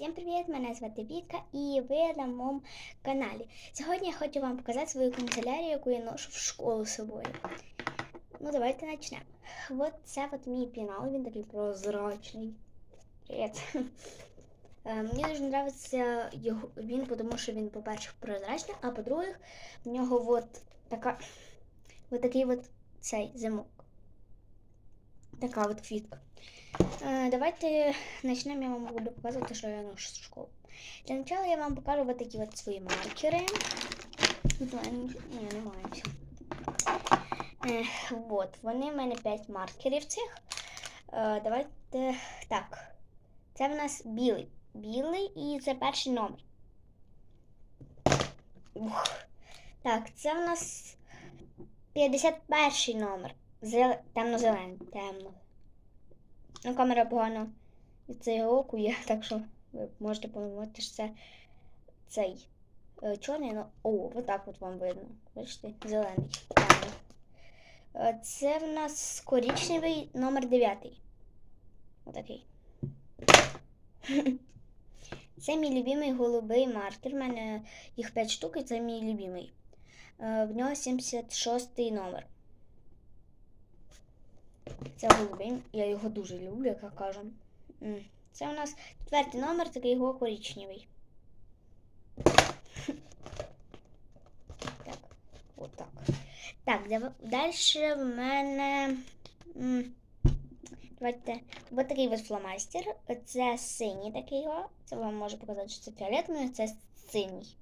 Всім привіт! Мене звати Віка і ви на моєму каналі. Сьогодні я хочу вам показати свою канцелярію, яку я ношу в школу з собою. Ну, давайте почнемо. От це от мій пінал, він такий прозрачний. Привіт. Е, Мені дуже подобається його він, тому що він, по-перше, прозрачний, а по-друге, в нього от така от такий от цей замок. Така от квітка. Давайте почнемо, я вам буду показувати, що я ношу в школу. Для начала я вам покажу вот такі от свої маркери. Тут у мене нічого- ні, немає все. Е, от, вони в мене 5 маркерів цих. Е, давайте так. Це в нас білий. Білий і це перший номер. Ух. Так, це в нас 51 номер. Зел... Темно-зелений. Темно. Ну, камера погано від цього оку є, так що ви можете подумати, що це цей е, чорний, ну о, отак от вам видно. Бачите, зелений. Е, Це в нас коричневий номер 9. Отакий. Це мій любимий голубий маркер. У мене їх 5 штук, і це мій любимий. Е, В нього 76 номер. Це голубий. Я його дуже люблю, як я кажу. Це у нас четвертий номер, такий його коричневий. Так, отак. Так, далі в мене. Давайте. Ось такий ось фломастер. Це синій такий. о. Це вам можу показати, що це фіолетовий, це синій.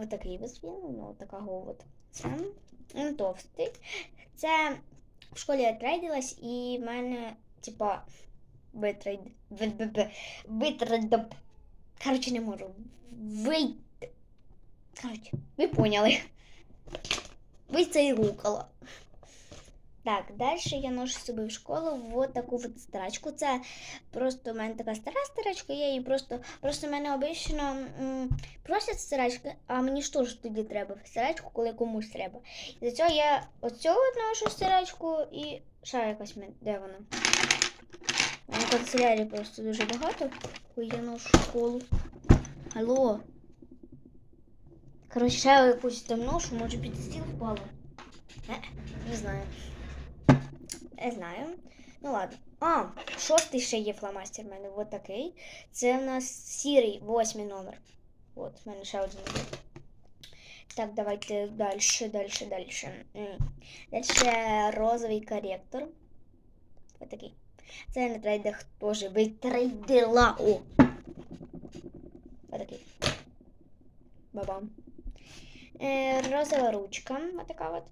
Ось такий ось він, ну такого от. Це він товстий. Це в школі я трейдилась, і в мене, типа, витрейд... Витрейд... Коротше, не можу. Вий. Коротше, ви поняли. Ви це і гукала. Так, далі я ношу собі в школу вот таку от старачку. Це просто в мене така стара старачка, я її просто. Просто мене обично просять стирачки, а мені ж теж тоді треба стирачку, коли комусь треба. І за цього я оцю ношу стирачку і ще якась мене. Де вона? У мене канцелярії просто дуже багато, коли я ношу школу. Алло. Коротше, ще якусь там ношу, може під стіл впало. Е, не знаю. Не знаю. Ну ладно. А, шостий ще є фломастер в мене. От такий. Це в нас сірий, восьмий номер. От, в мене ще один. Так, давайте далі, далі, далі. Далі розовий корректор. Ось такий. Це на трейдах теж витрейдила. О! Ось такий. Бабам. Е, розова ручка. Ось така от.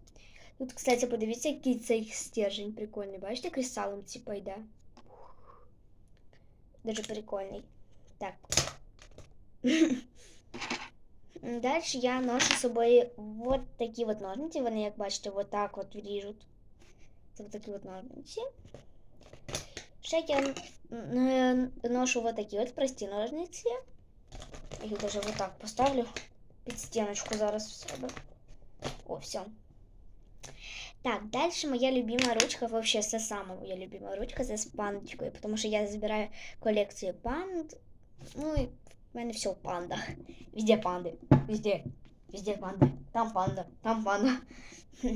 Тут, кстати, подивіться, який цей стержень прикольний. Бачите, кристалом типа йде. Дуже прикольний. Так. Далі я ношу з собою вот такі от ножниці. Вони, як бачите, вот так от ріжуть. Це вот такі от ножниці. Ще я м, ношу вот такі от прості ножниці. Я їх даже вот так поставлю під стіночку зараз в себе. О, все. Так, дальше моя любимая ручка, вообще все самая моя любимая ручка, це з пандочкою, потому що я збираю колекцію панд. Ну і в мене все панда. Везде панди. Везде. Везде панди. Там панда, там панда.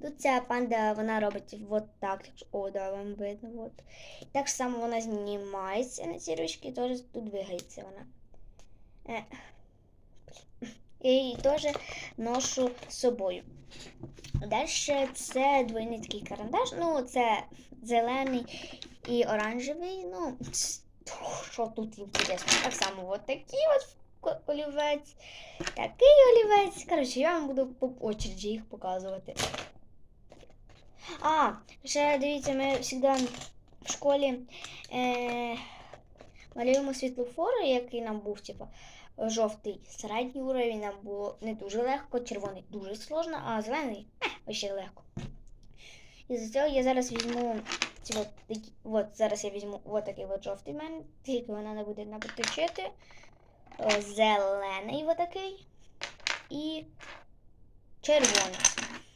Тут ця панда, вона робить вот так. О, да, вам видно. Вот. Так само вона знімається на ці ручки, теж тут двигається вона. Е. Я її теж ношу з собою. Далі це двойний такий карандаш. Ну, це зелений і оранжевий. Ну, що тут інтересно? Так само от такий от олівець, такий олівець. Коротше, я вам буду по очереді їх показувати. А, ще дивіться, ми завжди в школі е, малюємо світлофори, який нам був, типу, жовтий середній уровень нам було не дуже легко, червоний дуже сложно, а зелений е, ще легко. І за цього я зараз візьму ці от такі, от зараз я візьму от такий от жовтий в мене, тільки вона не буде напоточити. Зелений от такий і червоний.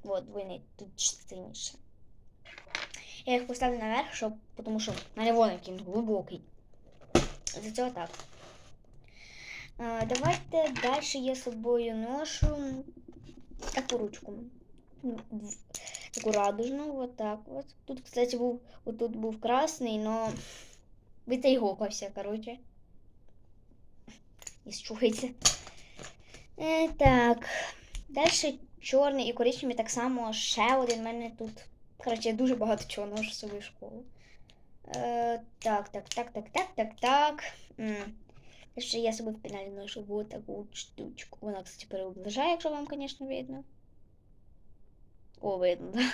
От вони тут синіше. Я їх поставлю наверх, щоб, тому що мене вон який він глибокий. За цього так. Давайте далі я собою ношу таку ручку. М, Таку радужну, вот так вот. Тут, кстати, був, отут був красний, но витайгокався, короче. І счухається. Е, так. Далі чорний і коричневий так само ще один в мене тут. Коротше, я дуже багато чого ношу з собою в школу. Е, так, так, так, так, так, так, так. М. Ще я собі в пеналі ношу вот таку штучку. Вона, кстати, переближає, якщо вам, звісно, видно. О, видно, да.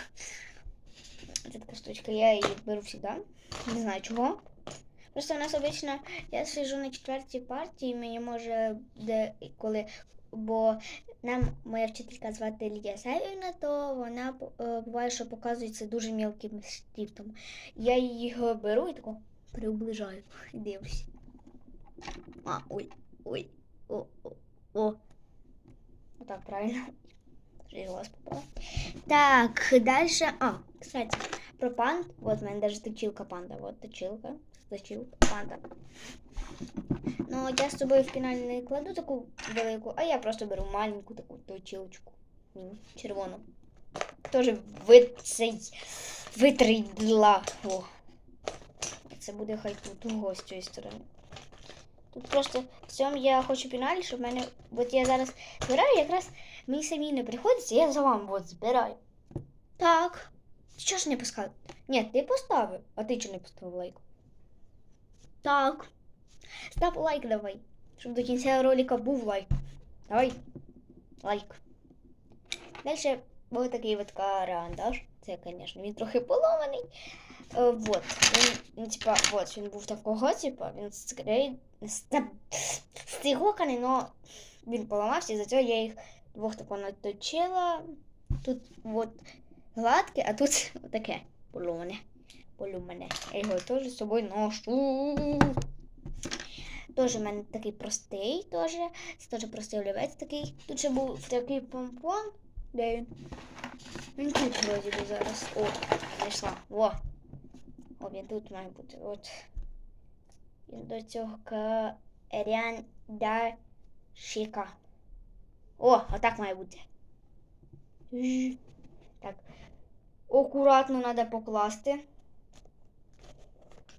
Це така штучка, я її беру завжди. Не знаю чого. Просто у нас обично, я сиджу на четвертій партії, мені може де коли. Бо нам моя вчителька звати Лідія Савівна, то вона е, буває, що показується дуже мілким шрифтом. Я її беру і тако приближаю і. А, ой, ой, о, о, о. Отак, правильно. Вже і глаз попала. Так, дальше. А, кстати, про панд. Вот у мене даже точилка панда. Вот точилка. Точилка панда. Ну, я з собою в піналі кладу таку велику, а я просто беру маленьку таку точилочку. Червону. Тоже ви цей витридла. Це буде хай тут ого, з сторони. Тут просто в цьому я хочу піналі, щоб в мене. От я зараз збираю, якраз мені самі не приходиться, я за вами от збираю. Так. Що ж не пускав? Ні, ти поставив, а ти чого не поставив лайк? Так. Став лайк давай. Щоб до кінця ролика був лайк. Давай. Лайк. Далі був такий от карандаш. Це, звісно, він трохи поломаний. Е, вот. Він, він, типа, вот, він був такого, типа, він скрей... стигоканий, но він поламався, і за цього я їх двох тако наточила. Тут от гладке, а тут таке поломане. Поломане. Я його теж з собою ношу. Теж у мене такий простий, теж. Це теж простий олівець такий. Тут ще був такий помпон. Де він? Він тут вроді зараз. О, знайшла. Во О, він тут має бути. От. Він до цього Шика. О, отак має бути. Жж. Так. Акуратно треба покласти.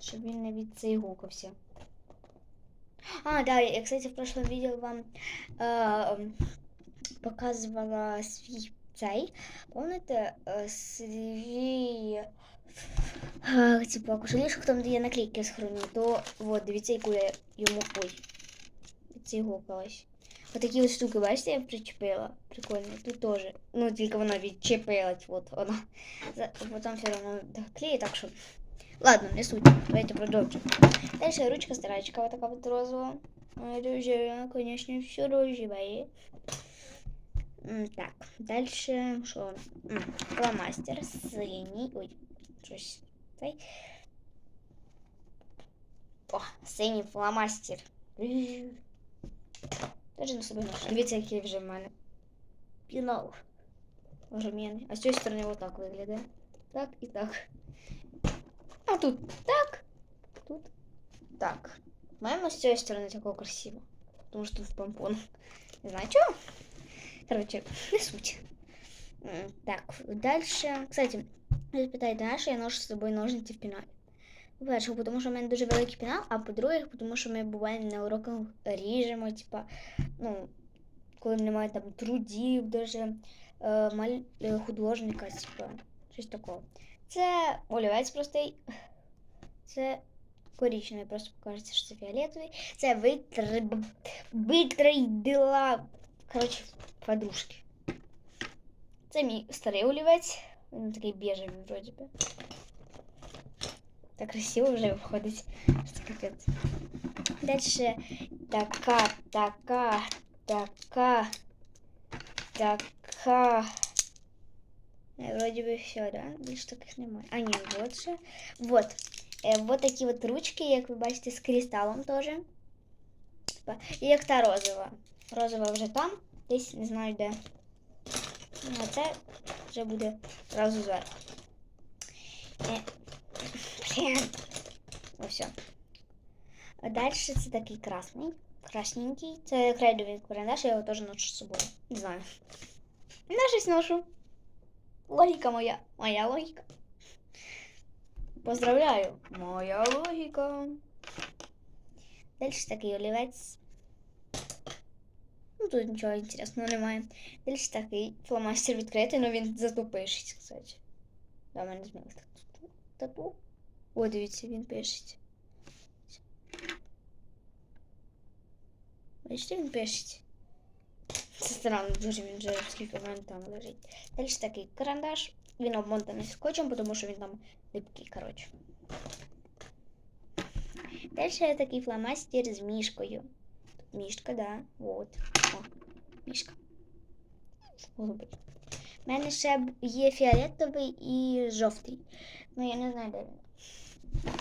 Щоб він не відцейгукався. А, да, я, кстати, в прошлом видео вам э, показывала свій цей. Помните, э, свій э, типа кошелішок, там, де я наклейки схороню, то вот, дивіться, яку я йому ой. Відцейгукалась. Вот такие вот штуки, бачите, я причепила. Прикольно. Тут тоже. Ну, тільки вона відчепилась, вот вона. Потом все равно доклею, так що. Ладно, не суть. Давайте продовжимо. Дальше ручка старачка, вот такая вот розовая. Конечно, все рыжевое. Так, дальше что? Фломастер синий. Ой, щось цей. О, синій фломастер. Даже на собі ношу. Дивіться, який вже в мене. Пінал. Огроменний. А з цієї сторони вот так виглядає. Так і так. А тут так. Тут так. Маємо з цієї сторони такого красиво. Тому що тут помпон. Не знаю чого. Короче, не суть. М, Так, дальше. Кстати, ви питаєте, на що я ношу з собою ножниці в піналі? По-перше, тому що в мене дуже великий пінал, а по-друге, тому що ми буваємо на уроках ріжемо, типа, ну, коли немає там трудів, даже е, маль... е, художника, типа, щось такого. Це олівець простий. Це коричневий, просто покажеться, що це фіолетовий. Це витр... витрейдила, коротше, подружки. Це мій старий олівець. Він такий біжевий, вроді би. Так красиво вже виходить. Що капець. Дальше така, така, така, така. Е, Вроді би все, да? Більш таких немає. А, ні, вот ще. Вот. Е, вот такі от ручки, як ви бачите, з кристалом теж. Типа, І як та розова. Розова вже там, десь не знаю де. Ну, а це вже буде зразу зверху. Все. А далі це такий красний, красненький. Це крейдовий карандаш, я його теж ношу з собою. Не знаю. Не щось ношу. Логіка моя. Моя логіка. Поздравляю. Моя логіка. Далі такий олівець. Ну, тут нічого інтересного немає. Далі такий фломастер відкритий, але він зато пишеться, кстати. Да, мене змінив тату. О, дивіться, він пишеться. Бачите, він пишеться. Це странно, дуже він вже скільки в мене там лежить. Далі такий карандаш. Він обмотаний скотчем, тому що він там липкий, коротше. Далі такий фломастер з мішкою. Мішка, да. Вот. О, мішка. Голубий. У мене ще б- є фіолетовий і жовтий. Ну я не знаю, де він.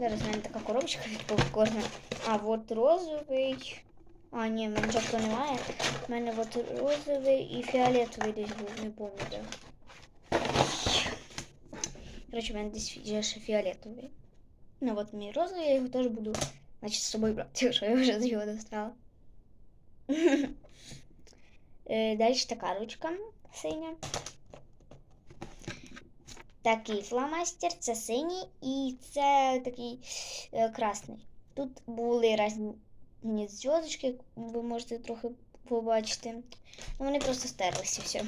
Зараз в мене така коробочка від попкорна. А от розовий. А, ні, в мене жовтого немає. У мене от розовий і фіолетовий десь був, не пам'ятаю. Коротше, в мене десь є ще фіолетовий. Ну от мій розовий, я його теж буду, значить, з собою брати, якщо я вже з його достала. Далі така ручка синя. Такий фломастер, це синій і це такий е, красний. Тут були різні зв'язочки, ви можете трохи побачити. Ну, вони просто стерлися все.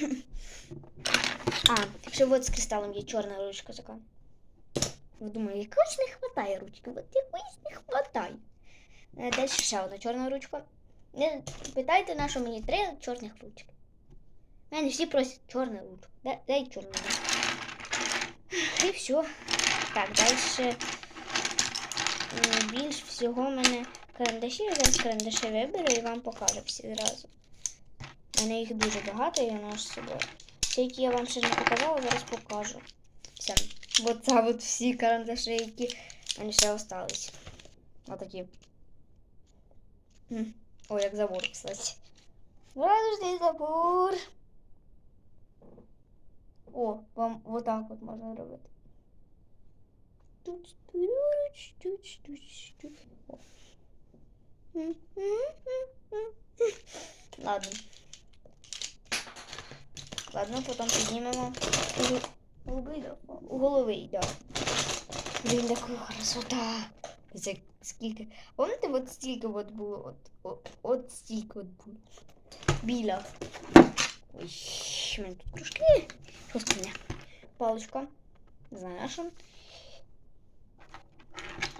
А, ще от з кристалом є чорна ручка така. Ви думаю, якось не вистачає ручки, от якоїсь не вистачає. Далі ще одна чорна ручка. Не питайте, на що мені три чорних ручки. Мене всі просять чорну ручку. Дай, дай чорну ручку. І все. Так, далі більш всього в мене карандаші. Я зараз карандаші виберу і вам покажу всі зразу. У мене їх дуже багато, я ношу з собою. Ті, які я вам ще не показала, зараз покажу. Все. От це от всі карандаші, які в ще остались. Отакі. М. Ой, як забор, кстати. Радужний забор. О, вам вот так вот можна робити. Туч, туч, туч, туч. Ладно. Ладно, потім піднімемо да? Уголовий, да. Блін, така красота. Скільки. Помните, от стільки от було, от, от, от стільки от було. Біля. Ой, в мене тут. Що з мене? Паличка. Не знаю, на що.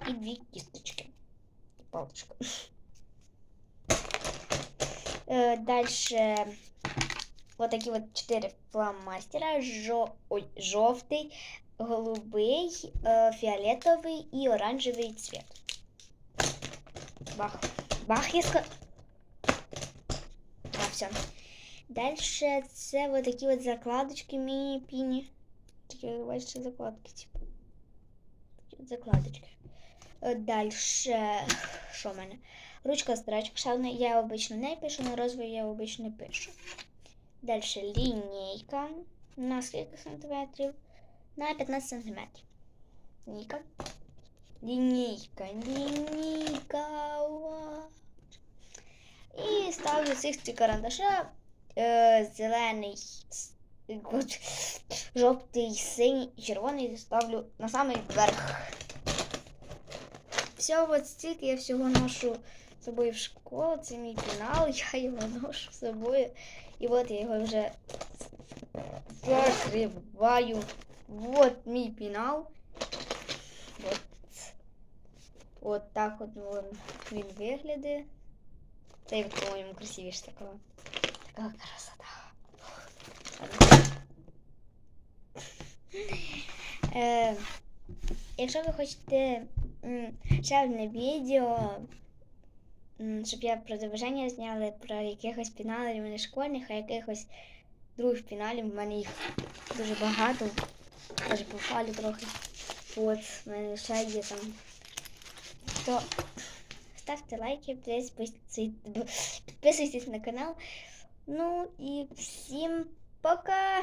І дві кісточки. І паличка. Е, Дальше вот такі от чотири фломастера. Жо... Ой, жовтий, голубий, е, фіолетовий і оранжевий цвет. Бах. Бах, я ска... А, все. Дальше це вот такі от закладочки міні-піні. Такі, бачите, закладки, типу. Закладочки. Е, Дальше, що в мене? Ручка строчок. Ще одна я обично не пишу, на розовий я обично пишу. Дальше лінійка. На скільки сантиметрів? На 15 сантиметрів. Лінійка. Лінійка, лінійка. І ставлю ці карандаша. Е, зелений, жовтий, синій і червоний ставлю на самий верх. Все, от стільки я всього ношу з собою в школу. Це мій пенал, я його ношу з собою. І от я його вже закриваю. Вот мій пенал. От, от так от він, виглядає. Та й по-моєму красивіше такого. Така красота. Е, якщо ви хочете ще одне відео, щоб я про заважання зняли, про якихось піналів не школьних, а якихось других піналів, в мене їх дуже багато. Даже попали трохи. От, в мене ще є там. То ставте лайки, підписуйтесь, на канал. Ну і всім пока!